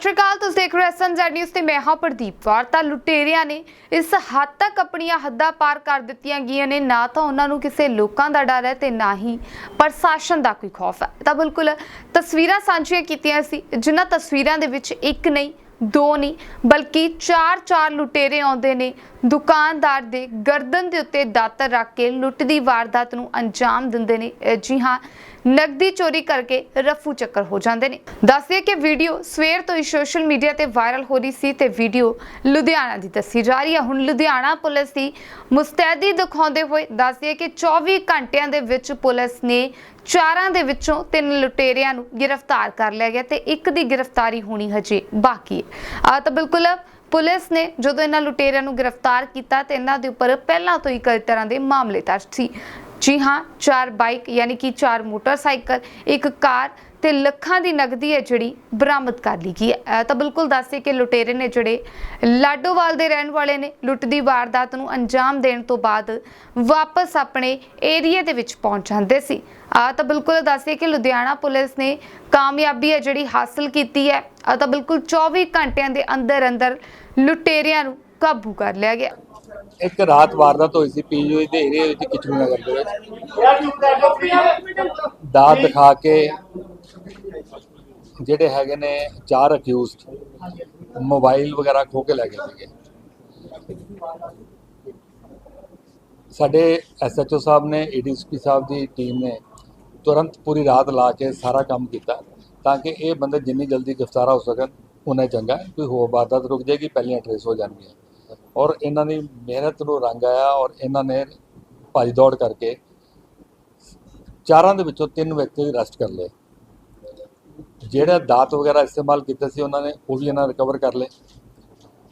ਸ਼੍ਰੀ ਅਕਾਲ, ਤੁਸੀਂ ਦੇਖ ਰਹੇ ਹੋ ਐਸਐਮਜ਼ੈਡ ਨਿਊਜ਼ ਤੇ ਮੈਂ ਹਾਂ ਪ੍ਰਦੀਪ ਵਾਰਤਾ ਲੁਟੇਰਿਆਂ ਨੇ ਇਸ ਹੱਦ ਤੱਕ ਆਪਣੀਆਂ ਹੱਦਾਂ ਪਾਰ ਕਰ ਦਿੱਤੀਆਂ ਗਈਆਂ ਨੇ। ਨਾ ਤਾਂ ਉਹਨਾਂ ਨੂੰ ਕਿਸੇ ਲੋਕਾਂ ਦਾ ਡਰ ਹੈ ਤੇ ਨਾ ਹੀ ਪ੍ਰਸ਼ਾਸਨ ਦਾ ਕੋਈ ਖੌਫ ਹੈ। ਤਾਂ ਬਿਲਕੁਲ ਤਸਵੀਰਾਂ ਸਾਂਝੀਆਂ ਕੀਤੀਆਂ ਸੀ। ਜਿਨ੍ਹਾਂ ਤਸਵੀਰਾਂ ਦੇ ਵਿੱਚ ਇੱਕ ਨਹੀਂ, ਦੋ ਨਹੀਂ, ਬਲਕਿ ਚਾਰ ਚਾਰ ਲੁਟੇਰੇ ਆਉਂਦੇ ਨੇ। ਦੁਕਾਨਦਾਰ ਦੇ ਗਰਦਨ ਦੇ ਉੱਤੇ ਦਾਤਰ ਰੱਖ ਕੇ ਲੁੱਟ ਦੀ ਵਾਰਦਾਤ ਨੂੰ ਅੰਜਾਮ ਦਿੰਦੇ ਨੇ। ਜੀ ਹਾਂ ਨਕਦੀ ਚੋਰੀ ਕਰਕੇ ਰਫੂ ਚੱਕਰ ਹੋ ਜਾਂਦੇ ਨੇ। ਦੱਸਦੇ ਕਿ ਵੀਡੀਓ ਸਵੇਰ ਤੋਂ ਹੀ ਸੋਸ਼ਲ ਮੀਡੀਆ ਤੇ ਵਾਇਰਲ ਹੋ ਰਹੀ ਸੀ ਤੇ ਵੀਡੀਓ ਲੁਧਿਆਣਾ ਦੀ ਦੱਸੀ ਜਾ ਰਹੀ ਹੈ। ਹੁਣ ਲੁਧਿਆਣਾ ਪੁਲਿਸ ਦੀ ਮੁਸਤੈਦੀ ਦਿਖਾਉਂਦੇ ਹੋਏ ਦੱਸਦੇ ਕਿ 24 ਘੰਟਿਆਂ ਦੇ ਵਿੱਚ ਪੁਲਿਸ ਨੇ ਚਾਰਾਂ ਦੇ ਵਿੱਚੋਂ ਤਿੰਨ ਲੁਟੇਰਿਆਂ ਨੂੰ ਗ੍ਰਿਫਤਾਰ ਕਰ ਲਿਆ ਗਿਆ ਤੇ ਇੱਕ ਦੀ ਗ੍ਰਿਫਤਾਰੀ ਹੋਣੀ ਹਜੇ ਬਾਕੀ ਹੈ। ਆ ਤਾਂ ਬਿਲਕੁਲ ਪੁਲਿਸ ਨੇ ਜਦੋਂ ਇਹਨਾਂ ਲੁਟੇਰਿਆਂ ਨੂੰ ਗ੍ਰਿਫਤਾਰ ਕੀਤਾ ਤੇ ਇਹਨਾਂ ਦੇ ਉੱਪਰ ਪਹਿਲਾਂ ਤੋਂ ਹੀ ਕਈ ਤਰ੍ਹਾਂ ਦੇ ਮਾਮਲੇ ਦਰਜ ਸੀ। ਜੀ ਹਾਂ, ਚਾਰ ਬਾਈਕ ਯਾਨੀ ਕਿ ਚਾਰ ਮੋਟਰਸਾਈਕਲ, ਇੱਕ ਕਾਰ ਤੇ ਲੱਖਾਂ ਦੀ ਨਗਦੀ ਹੈ ਜਿਹੜੀ ਬਰਾਮਦ ਕਰ ਲਈ ਗਈ ਹੈ। ਤਾਂ ਬਿਲਕੁਲ ਦੱਸਦੇ ਕਿ ਲੁਟੇਰੇ ਨੇ ਜਿਹੜੇ ਲਾਡੋਵਾਲ ਦੇ ਰਹਿਣ ਵਾਲੇ ਨੇ, ਲੁੱਟ ਦੀ ਵਾਰਦਾਤ ਨੂੰ ਅੰਜਾਮ ਦੇਣ ਤੋਂ ਬਾਅਦ ਵਾਪਸ ਆਪਣੇ ਏਰੀਆ ਦੇ ਵਿੱਚ ਪਹੁੰਚ ਜਾਂਦੇ ਸੀ। ਆ ਤਾਂ ਬਿਲਕੁਲ ਦੱਸਦੇ ਕਿ ਲੁਧਿਆਣਾ ਪੁਲਿਸ ਨੇ ਕਾਮਯਾਬੀ ਹੈ ਜਿਹੜੀ ਹਾਸਲ ਕੀਤੀ ਹੈ। ਆ ਤਾਂ ਬਿਲਕੁਲ 24 ਘੰਟਿਆਂ ਦੇ ਅੰਦਰ ਅੰਦਰ ਲੁਟੇਰਿਆਂ ਨੂੰ ਕਾਬੂ ਕਰ ਲਿਆ ਗਿਆ। ਇੱਕ ਰਾਤ ਵਾਰਦਾਤ ਹੋਈ ਸੀ ਪੀਜੀਓ ਦੇ ਏਰੀਆ ਵਿੱਚ ਕਿਚਨੂ ਨਗਰ ਦੇ ਵਿੱਚ। ਦਾਤ ਦਿਖਾ ਕੇ ਜਿਹੜੇ ਹੈਗੇ ਨੇ ਚਾਰ ਅਕਿਊਜ਼ਡ ਮੋਬਾਈਲ ਵਗੈਰਾ ਖੋ ਕੇ ਲੈ ਗਏ ਸੀਗੇ। ਸਾਡੇ ਐਸਐਚਓ ਸਾਹਿਬ ਨੇ ਏਡੀਐਸਪੀ ਸਾਹਿਬ ਦੀ ਟੀਮ ਨੇ ਤੁਰੰਤ ਪੂਰੀ ਰਾਤ ਲਾ ਕੇ ਸਾਰਾ ਕੰਮ ਕੀਤਾ ਤਾਂ ਕਿ ਇਹ ਬੰਦੇ ਜਿੰਨੀ ਜਲਦੀ ਗ੍ਰਿਫਤਾਰ ਹੋ ਸਕਣ, ਉਨਾ ਹੀ ਚੰਗਾ ਕੋਈ ਹੋਰ ਵਾਰਦਾਤ ਰੁਕ ਜਾਏਗੀ, ਪਹਿਲੀਆਂ ਟਰੇਸ ਹੋ ਜਾਣਗੀਆਂ। ਔਰ ਇਹਨਾਂ ਦੀ ਮਿਹਨਤ ਨੂੰ ਰੰਗ ਆਇਆ ਔਰ ਇਹਨਾਂ ਨੇ ਭੱਜ ਦੌੜ ਕਰਕੇ ਚਾਰਾਂ ਦੇ ਵਿੱਚੋਂ ਤਿੰਨ ਵਿਅਕਤੀ ਅਰੈਸਟ ਕਰ ਲਏ। ਜਿਹੜਾ ਦਾਤ ਵਗੈਰਾ ਇਸਤੇਮਾਲ ਕੀਤਾ ਸੀ ਉਹਨਾਂ ਨੇ, ਉਹ ਵੀ ਇਹਨਾਂ ਰਿਕਵਰ ਕਰ ਲਏ।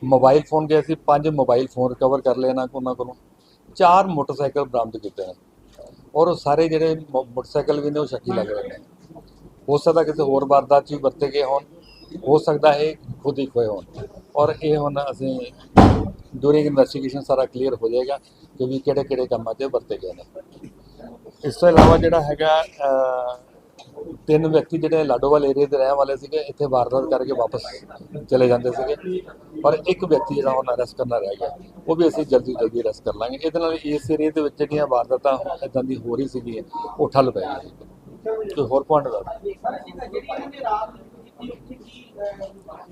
ਮੋਬਾਈਲ ਫੋਨ ਗਏ ਸੀ, ਪੰਜ ਮੋਬਾਈਲ ਫੋਨ ਰਿਕਵਰ ਕਰ ਲਏ ਇਹਨਾਂ ਕੋਲ, ਉਹਨਾਂ ਕੋਲੋਂ। ਚਾਰ ਮੋਟਰਸਾਈਕਲ ਬਰਾਮਦ ਕੀਤੇ ਨੇ। ਔਰ ਉਹ ਸਾਰੇ ਜਿਹੜੇ ਮੋ- ਮੋਟਰਸਾਈਕਲ ਵੀ ਨੇ, ਉਹ ਸ਼ੱਕੀ ਲੱਗ ਰਹੇ ਨੇ। ਹੋ ਸਕਦਾ ਕਿਸੇ ਹੋਰ ਵਾਰਦਾਤ 'ਚ ਵੀ ਵਰਤੇ ਗਏ ਹੋਣ। ਹੋ ਸਕਦਾ ਇਹ ਖੁਦ ਹੀ ਖੋਏ ਹੋਣ। ਔਰ ਇਹ ਹੁਣ ਅਸੀਂ ਡੂਰਿੰਗ ਇਨਵੈਸਟੀਗੇਸ਼ਨ ਸਾਰਾ ਕਲੀਅਰ ਹੋ ਜਾਏਗਾ ਕਿ ਵੀ ਕਿਹੜੇ ਕਿਹੜੇ ਕੰਮਾਂ 'ਤੇ ਵਰਤੇ ਗਏ ਨੇ। ਇਸ ਤੋਂ ਇਲਾਵਾ ਜਿਹੜਾ ਹੈਗਾ ਤਿੰਨ ਵਿਅਕਤੀ ਜਿਹੜੇ ਲਾਡੋਵਾਲ ਏਰੀਆ ਦੇ ਰਹਿਣ ਵਾਲੇ ਸੀਗੇ, ਇੱਥੇ ਵਾਰਦਾਤ ਕਰਕੇ ਵਾਪਸ ਚਲੇ ਜਾਂਦੇ ਸੀਗੇ। ਪਰ ਇੱਕ ਵਿਅਕਤੀ ਜਿਹੜਾ ਉਹਨਾਂ ਅਰੈਸਟ ਕਰਨਾ ਰਹਿ ਗਿਆ, ਉਹ ਵੀ ਅਸੀਂ ਜਲਦੀ ਜਲਦੀ ਅਰੈਸਟ ਕਰ ਲਾਂਗੇ। ਇਹਦੇ ਨਾਲ ਇਸ ਏਰੀਆ ਦੇ ਵਿੱਚ ਜਿਹੜੀਆਂ ਵਾਰਦਾਤਾਂ ਇਦਾਂ ਦੀ ਹੋ ਰਹੀ ਸੀਗੀਆਂ, ਉਹ ਠੱਲ ਪੈ ਗਈ ਕੋਈ ਹੋਰ ਪੁਆਇੰਟ ਦਾ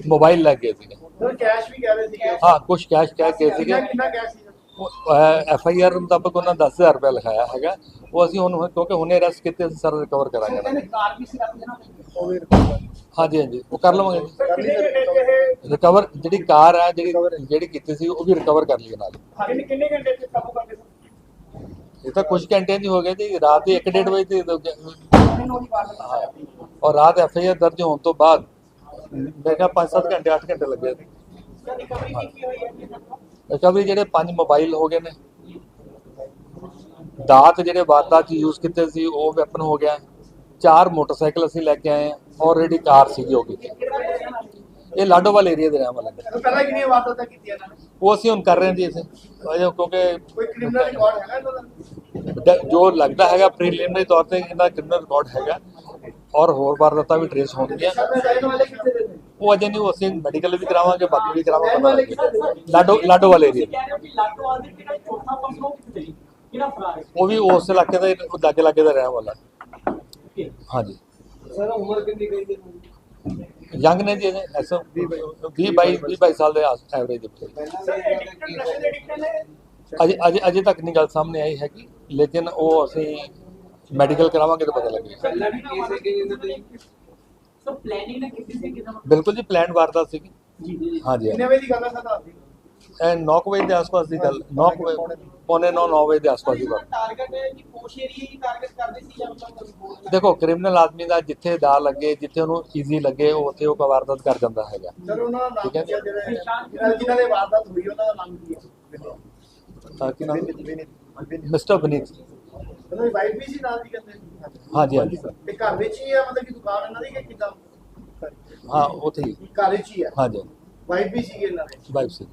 ਮੋਬਾਈਲ ਲੱਗ ਗਏ ਸੀਗੇ। ਕੈਸ਼ ਵੀ ਕਹਿ ਰਹੇ ਸੀਗੇ। ਹਾਂ ਕੁਝ ਕੈਸ਼ ਕਹਿ ਕੇ ਸੀਗੇ। ਕਿੰਨਾ ਕੈਸ਼ ਸੀ? ਐਫ ਆਈ ਆਰ ਮੁਤਾਬਕ ਉਹਨਾਂ 10000 ਰੁਪਏ ਲਿਖਾਇਆ ਹੈਗਾ। ਉਹ ਅਸੀਂ ਹੁਣ ਕਿਉਂਕਿ ਹੁਣੇ ਅਰੈਸਟ ਕੀਤੇ ਅਸੀਂ ਸਾਰਾ ਰਿਕਵਰ ਕਰਾਂਗੇ। ਸੀ ਹਾਂਜੀ ਹਾਂਜੀ ਉਹ ਕਰ ਲਵਾਂਗੇ। ਰਿਕਵਰ ਜਿਹੜੀ ਕਾਰ ਆ ਜਿਹੜੀ ਜਿਹੜੀ ਕੀਤੀ ਸੀ ਉਹ ਵੀ ਰਿਕਵਰ ਕਰ ਲਈ ਨਾਲ ਕਿੰਨੇ ਘੰਟੇ ਚ ਕਾਬੂ ਇਹ ਤਾਂ ਕੁਝ ਘੰਟਿਆਂ ਦੀ ਹੋ ਗਏ ਜੀ। ਰਾਤ ਦੇ 1:30 ਵਜੇ ਤੇ ਸਰ ਹਾਂ। ਔਰ ਰਾਤ ਐਫ ਆਈ ਆਰ ਦਰਜ ਹੋਣ ਤੋਂ ਬਾਅਦ ਮੈਂ ਕਿਹਾ 5-7 ਘੰਟੇ 8 ਘੰਟੇ ਲੱਗੇ। ਰਿਕਵਰੀ ਹੈ ਜਿਹੜੇ ਪੰਜ ਮੋਬਾਈਲ ਹੋ ਗਏ ਨੇ ਦਾਤ ਜਿਹੜੇ ਵਾਰਦਾਤ ਚ ਯੂਜ਼ ਕੀਤੇ ਸੀ ਉਹ ਵੈਪਨ ਹੋ ਗਿਆ। ਚਾਰ ਮੋਟਰਸਾਈਕਲ ਅਸੀਂ ਲੈ ਕੇ ਆਏ ਹਾਂ ਆਲਰੇਡੀ ਕਾਰ ਸੀਗੀ ਉਹ ਕੀਤੀ ਇਹ ਲਾਡੋਵਾਲ ਏਰੀਆ ਦੇ ਰਹਿਣ ਵਾਲੇ ਪਹਿਲਾਂ ਕਿੰਨੀਆਂ ਵਾਰਦਾਤਾਂ ਕੀਤੀਆਂ ਇਹਨਾਂ ਨੇ? ਉਹ ਅਸੀਂ ਹੁਣ ਕਰ ਰਹੇ ਹਾਂ ਜੀ ਅਸੀਂ। ਕਿਉਂਕਿ ਕੋਈ ਕ੍ਰਿਮੀਨਲ ਰਿਕਾਰਡ ਹੈਗਾ ਇਹਨਾਂ ਦਾ? ਡ- ਜੋ ਲੱਗਦਾ ਹੈਗਾ ਪ੍ਰੀਲਿਮਿਨਰੀ ਤੌਰ ਤੇ ਇਹਦਾ ਕ੍ਰਿਮੀਨਲ ਰਿਕਾਰਡ ਹੈਗਾ। ਔਰ ਹੋਰ ਵਾਰਦਾਤਾਂ ਵੀ ਟ੍ਰੇਸ ਹੋਣਗੀਆਂ। ਸਾਡੇ ਰਹਿਣ ਵਾਲੇ ਕਿੱਥੇ ਦੇ ਨੇ? ਉਹ ਅਜੇ ਨਹੀਂ ਉਹ ਅਸੀਂ ਮੈਡੀਕਲ ਵੀ ਕਰਾਵਾਂਗੇ ਬਾਕੀ ਵੀ ਰਹਿਣ ਕਰਾਵਾਂਗੇ ਵਾਲੇ ਕਿੱਥੇ ਦੇ ਨੇ? ਲਾਡੋ ਲਾਡੋਵਾਲ ਏਰੀਆ ਕਹਿ ਰਹੇ ਹੋ ਕਿ ਲਾਟੋਵਾਲ ਦੇ ਜਿਹੜਾ ਚੌਥਾ ਪਰਸਨ ਉਹ ਕਿੱਥੇ ਗਈ ਕਿਹੜਾ ਫਰਾਰ ਹੈ? ਉਹ ਵੀ ਉਸ ਇਲਾਕੇ ਦਾ ਹੀ ਲਾਗੇ ਲਾਗੇ ਦਾ ਰਹਿਣ ਵਾਲਾ। Okay. ਹਾਂਜੀ। ਸਰ ਉਮਰ ਕਿੰਨੀ ਗਈ ਦੇ ਯੰਗ ਨੇ ਜੀ ਐਸੋ 20 22 20 22 ਸਾਲ ਦੇ ਐਵਰੇਜ ਦੇ ਦੇ ਨੇ ਅਜੇ ਅਜੇ ਅਜੇ ਤੱਕ ਨਹੀਂ ਗੱਲ ਸਾਹਮਣੇ ਆਈ ਹੈਗੀ ਲੇਕਿਨ ਉਹ ਅਸੀਂ ਮੈਡੀਕਲ ਕਰਾਵਾਂਗੇ ਤਾਂ ਪਤਾ ਲੱਗੇਗਾ। ਪਹਿਲਾਂ ਵੀ ਕੇਸ ਹੈ ਕਿ ਇਹਨਾਂ ਦੇ ਸੋ ਪਲੈਨਿੰਗ ਨਾ ਕੀਤੀ ਸੀ ਕਿਦਾਂ? ਬਿਲਕੁਲ ਜੀ ਪਲਾਨ ਵਾਰਦਾਤ ਸੀਗੀ। ਜੀ। ਜੀ ਹਾਂਜੀ। ਕਿੰਨੇ ਵਜੇ ਦੀ ਗੱਲ ਹੈ ਸਰ ਦੱਸ ਦਿਓ ਇਹ 9 ਵਜੇ ਦੇ ਆਸ-ਪਾਸ ਦੀ ਗੱਲ 9 ਵਜੇ ਪੌਣੇ 9 9 ਵਜੇ ਦੇ ਆਸ-ਪਾਸ ਦੀ ਗੱਲ। ਟਾਰਗੇਟ ਹੈ ਕਿ ਪੋਸ਼ ਏਰੀਆ ਹੀ ਟਾਰਗੇਟ ਕਰਦੇ ਸੀ ਜਾਂ ਮਤਲਬ ਦੇਖੋ ਕ੍ਰਿਮੀਨਲ ਆਦਮੀ ਦਾ ਜਿੱਥੇ ਦਾ ਲੱਗੇ ਜਿੱਥੇ ਉਹਨੂੰ ਈਜ਼ੀ ਲੱਗੇ ਉਹ ਉੱਥੇ ਉਹ ਵਾਰਦਾਤ ਕਰ ਜਾਂਦਾ ਹੈਗਾ। ਸਰ ਉਹਨਾਂ ਦਾ ਨਾਮ ਠੀਕ ਹੈ। ਕੀ ਹੈ। ਜਿਹੜੇ ਜਿਹਨਾਂ- ਜਿਨ੍ਹਾਂ ਦੇ ਵਾਰਦਾਤ ਹੋਈ ਉਹਨਾਂ ਦਾ ਨਾਮ ਕੀ ਹੈ? ਤਾਂ ਕਿ ਨਾਮ? ਮਿਸਟਰ ਬਨੀਤ ਉਹਨਾਂ ਦੀ ਵਾਈਫ ਵੀ ਸੀ ਨਾਲ ਦੀ ਕਹਿੰਦੇ? ਹਾਂਜੀ ਹਾਂਜੀ। ਤੇ ਘਰ ਵਿੱਚ ਹੀ ਹੈ ਮਤਲਬ ਕਿ ਦੁਕਾਨ ਇਹਨਾਂ ਦੀ ਕਿ ਕਿਦਾਂ? ਹਾਂ ਉੱਥੇ ਹੀ। ਘਰ ਵਿੱਚ ਹੀ ਹੈ ਹਾਂਜੀ। ਵਾਈਫ ਵੀ ਸੀ ਇਹਨਾਂ ਦੇ? ਵਾਈਫ ਸੀ